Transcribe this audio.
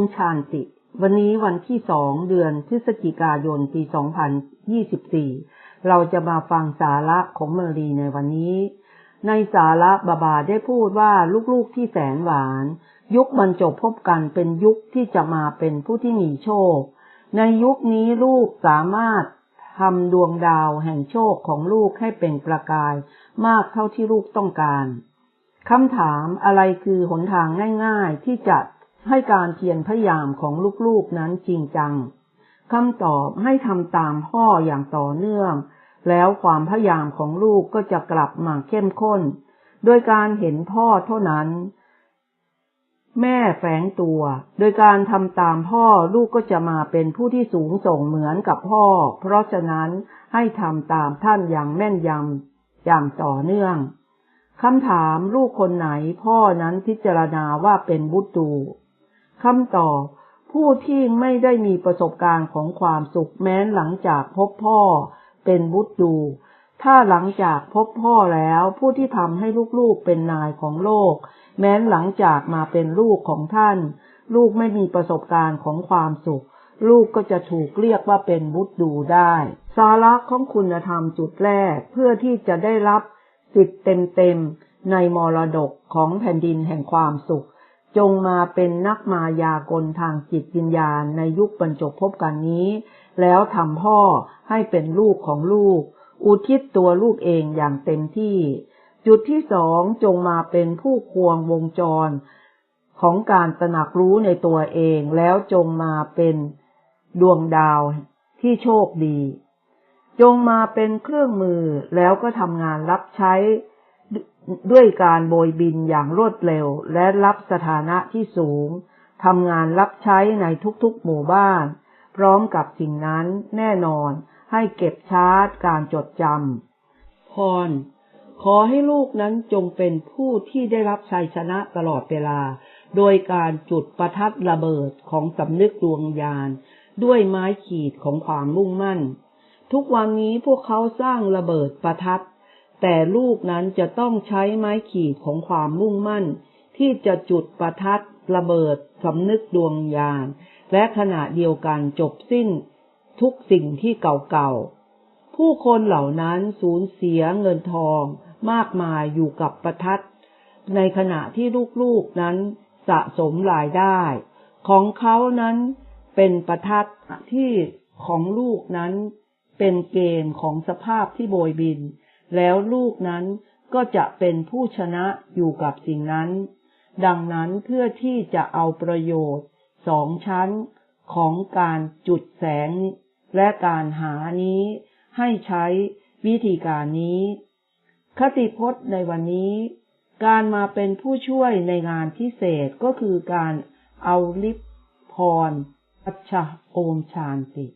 มชานติ วันนี้วันที่สองเดือนพฤศจิกายนปี 2024 เราจะมาฟังสาระของเมรีในวันนี้ ในสาระบาบาได้พูดว่าลูกๆที่แสนหวาน ยุคบรรจบพบกันเป็นยุคที่จะมาเป็นผู้ที่มีโชค ในยุคนี้ลูกสามารถทำดวงดาวแห่งโชคของลูกให้เป็นประกาย มากเท่าที่ลูกต้องการคำถามอะไรคือหนทางง่าย ๆ ที่จะ ให้การเพียรพยายามของลูกๆนั้นจริงจังคำตอบให้ทำตามพ่ออย่างต่อเนื่อง แล้วความพยายามของลูกก็จะกลับมาเข้มข้น โดยการเห็นพ่อเท่านั้น แม่แฝงตัว โดยการทำตามพ่อลูกก็จะมาเป็นผู้ที่สูงส่งเหมือนกับพ่อ เพราะฉะนั้นให้ทำตามท่านอย่างแม่นยำอย่างต่อเนื่องคำถามลูกคนไหนพ่อนั้นพิจารณาว่าเป็นบุตรู คำตอบผู้ที่ไม่ได้มีประสบการณ์ของความสุขแม้นหลังจากพบพ่อเป็นบุตรดู ถ้าหลังจากพบพ่อแล้วผู้ที่ทำให้ลูกๆเป็นนายของโลก แม้นหลังจากมาเป็นลูกของท่าน ลูกไม่มีประสบการณ์ของความสุข ลูกก็จะถูกเรียกว่าเป็นบุตรดูได้ สาระของคุณธรรมจุดแรกเพื่อที่จะได้รับสิทธิ์เต็มๆในมรดกของแผ่นดินแห่งความสุข จงมาเป็นนักมายากลทางจิตวิญญาณในยุคบรรจบพบกันนี้ แล้วทำพ่อให้เป็นลูกของลูก อุทิศตัวลูกเองอย่างเต็มที่ จุดที่สองจงมาเป็นผู้ควงวงจร ของการตระหนักรู้ในตัวเองแล้วจงมาเป็นดวงดาวที่โชคดี จงมาเป็นเครื่องมือแล้วก็ทำงานรับใช้ ด้วยการโบยบินอย่างรวดเร็วและรับสถานะที่สูงทำงานรับใช้ในทุกๆหมู่บ้าน พร้อมกับสิ่งนั้นแน่นอนให้เก็บชาร์จการจดจำพร ขอให้ลูกนั้นจงเป็นผู้ที่ได้รับชัยชนะตลอดเวลา โดยการจุดประทัดระเบิดของสำนึกดวงญาณด้วยไม้ขีดของความมุ่งมั่น ทุกวันนี้พวกเขาสร้างระเบิดประทัด แต่ลูกนั้นจะต้องใช้ไม้ขีดของความมุ่งมั่น ที่จะจุดประทัดระเบิดสำนึกดวงยานและขณะเดียวกันจบสิ้น ทุกสิ่งที่เก่าๆ ผู้คนเหล่านั้นสูญเสียเงินทองมากมายอยู่กับประทัด ในขณะที่ลูกๆนั้นสะสมรายได้ ของเขานั้นเป็นประทัดที่ของลูกนั้นเป็นเกณฑ์ของสภาพที่โบยบิน แล้วลูกนั้นก็จะเป็นผู้ชนะอยู่กับสิ่งนั้น ดังนั้นเพื่อที่จะเอาประโยชน์สองชั้นของการจุดแสงและการหานี้ให้ใช้วิธีการนี้ คติพจน์ในวันนี้ การมาเป็นผู้ช่วยในงานพิเศษก็คือการเอาลิปพรอัชโอมชานติ